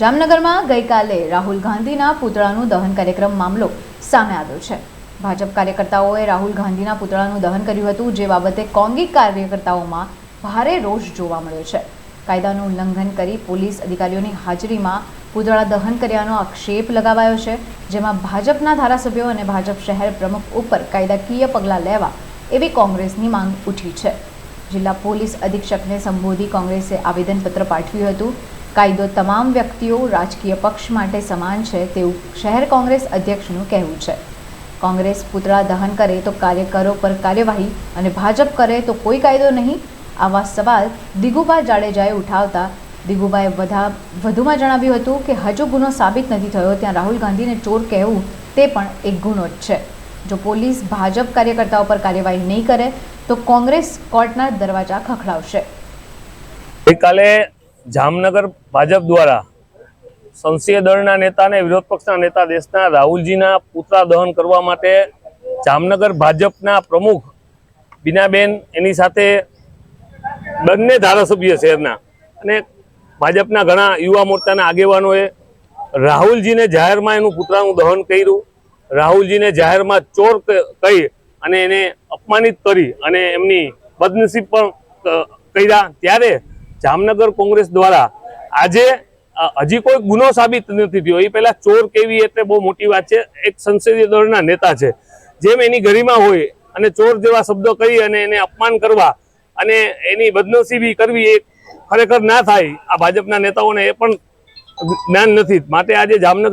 જામનગરમાં ગઈકાલે રાહુલ ગાંધીના પુતળાનું દહન કાર્યક્રમ મામલો સામે આવ્યો છે. ભાજપ કાર્યકર્તાઓએ રાહુલ ગાંધીના પુતળાનું દહન કર્યું હતું, જે બાબતે કોંગી કાર્યકર્તાઓમાં ભારે રોષ જોવા મળ્યો છે. કાયદાનું ઉલ્લંઘન કરી પોલીસ અધિકારીઓની હાજરીમાં પુતળા દહન કર્યાનો આક્ષેપ લગાવાયો છે, જેમાં ભાજપના ધારાસભ્યો અને ભાજપ શહેર પ્રમુખ ઉપર કાયદાકીય પગલાં લેવા એવી કોંગ્રેસની માંગ ઉઠી છે. જિલ્લા પોલીસ અધિક્ષકને સંબોધી કોંગ્રેસે આવેદનપત્ર પાઠવ્યું હતું કાયદો તમામ વ્યક્તિઓ રાજકીય પક્ષ માટે સમાન છે તેવું શહેર કોંગ્રેસ અધ્યક્ષનું કહેવું છે. કોંગ્રેસ પુતળા દહન કરે તો કાર્યકરો પર કાર્યવાહી અને ભાજપ કરે તો કોઈ કાયદો નહીં? આવા સવાલ દિગુભા જાડેજાએ ઉઠાવતા દિગુભાએ વધા, વધુમાં જણાવ્યું હતું કે હજુ ગુનો સાબિત નથી થયો, ત્યાં રાહુલ ગાંધીને ચોર કહેવું તે પણ એક ગુનો જ છે. જો પોલીસ ભાજપ કાર્યકર્તાઓ પર કાર્યવાહી નહીં કરે, તો કોંગ્રેસ કોર્ટના દરવાજા ખખડાવશે. ગઈકાલે જામનગર ભાજપ દ્વારા સંસદીય દળના નેતા અને વિરોધ પક્ષના નેતા દેશના રાહુલજીના પુતળા દહન કરવા માટે જામનગર ભાજપના પ્રમુખ બીનાબેન એની સાથે બંને ધારાસભ્ય શહેરના અને ભાજપના ઘણા યુવા મોરચાના આગેવાનોએ રાહુલજીને જાહેરમાં એનું પુતળાનું દહન કર્યું. રાહુલજીને જાહેરમાં ચોર કહી અને એને અપમાનિત કરી અને એમની બદનસીબ પણ કર્યા. ત્યારે જામનગર કોંગ્રેસ દ્વારા આજે હજી કોઈ ગુનો સાબિત નથી થયો. એ પહેલા ચોર કેવી એટલે બહુ મોટી વાત છે. એક સંસદીય દળના નેતા છે. જેમ એની ગરિમા હોય અને ચોર જેવા શબ્દો કહી અને એને અપમાન કરવા અને એની બદનસીબી કરવી એ ખરેખર ના થાય. આ ભાજપના નેતાઓને એ પણ જ્ઞાન નથી. માટે આજે જામનગર